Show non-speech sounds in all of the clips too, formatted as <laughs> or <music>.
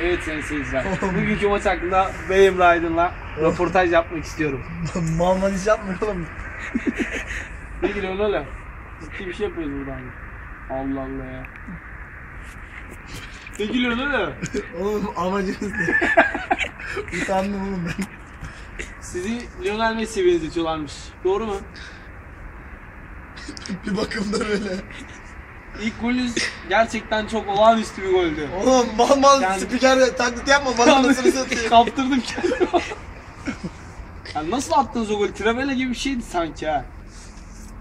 Evet sayın seyirciler. <laughs> Bugünkü maç hakkında Bey Emre Aydın'la röportaj yapmak istiyorum. Mal mal iş yapmıyor oğlum. <laughs> Ne gülüyorsun öyle? Ciddi bir şey yapıyoruz burada abi. Allah Allah ya. Ne gülüyorsun öyle? Oğlum <laughs> amacınız ne? Utandım oğlum ben. Sizi Lionel Messi'ye benzetiyorlarmış. Doğru mu? Bir bakımda öyle. İlk golünüz gerçekten çok olağanüstü bir goldü. Oğlum mal mal Yani- spiker taklit yapma bana nasıl satayım. Kaptırdım kendimi. yani nasıl attınız o golü? Trabela gibi bir şeydi sanki ha.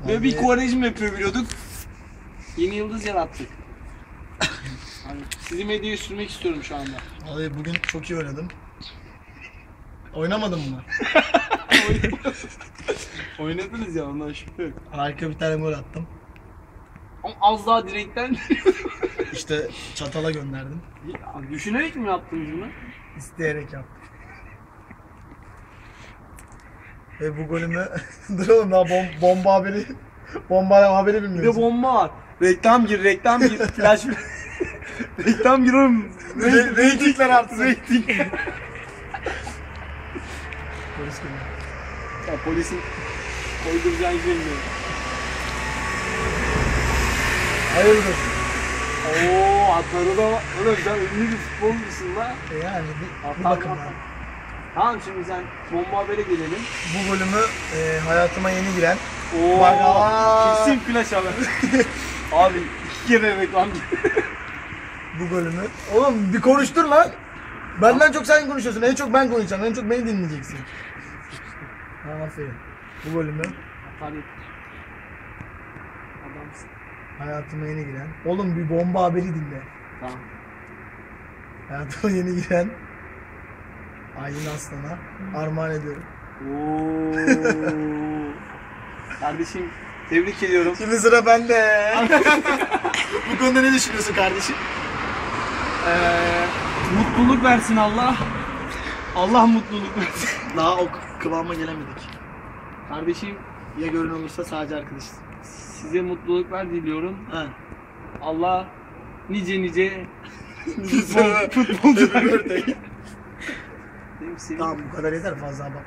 Böyle Abi- bir Quaresma yapıyor biliyorduk. Yeni yıldız yarattık. Yani sizi medyaya sürmek istiyorum şu anda. Vallahi bugün çok iyi oynadım. Oynamadım mı? <laughs> Oynadınız ya ondan şüphe yok. Harika bir tane gol attım. Ama az daha direkten <laughs> İşte çatala gönderdim. Ya, düşünerek mi yaptınız bunu? İsteyerek yaptım. Ve bu golümü... <laughs> Dur oğlum daha bom bomba haberi... Bomba haberi Bir de bilmiyorsun. bomba var. Reklam gir, reklam gir. <laughs> Flash reklam gir oğlum. Re- reytingler artsın. Reyting. Polis geliyor. Ya polisin koyduracağını bilmiyorum. Hayırdır? Oo atarı da. Oğlum sen ünlü bir futbolcusun la. E yani bir, bir Atar, bakımdan. Tamam şimdi sen bomba habere gelelim. Bu golümü e, hayatıma yeni giren Oo Bak, aa. kesin flash haber. <laughs> Abi iki kere reklam. <laughs> bu golümü. Oğlum bir konuştur lan. Benden çok sen konuşuyorsun. En çok ben konuşacağım. En çok beni dinleyeceksin. Ha, aferin. Bu golümü Hadi. Adamsın. Hayatıma yeni giren. Oğlum bir bomba haberi dinle. Tamam. Hayatıma yeni giren Aylin Aslan'a armağan ediyorum. Oo. Kardeşim tebrik ediyorum. Şimdi sıra bende. <laughs> bu konuda ne düşünüyorsun kardeşim? Ee, mutluluk versin Allah. Allah mutluluk versin. Daha o kıvama gelemedik. Kardeşim Ya görün olursa sadece arkadaşız. Size mutluluklar diliyorum. Ha. Allah nice nice Futbol, futbolcular. tamam bu kadar yeter fazla bakma.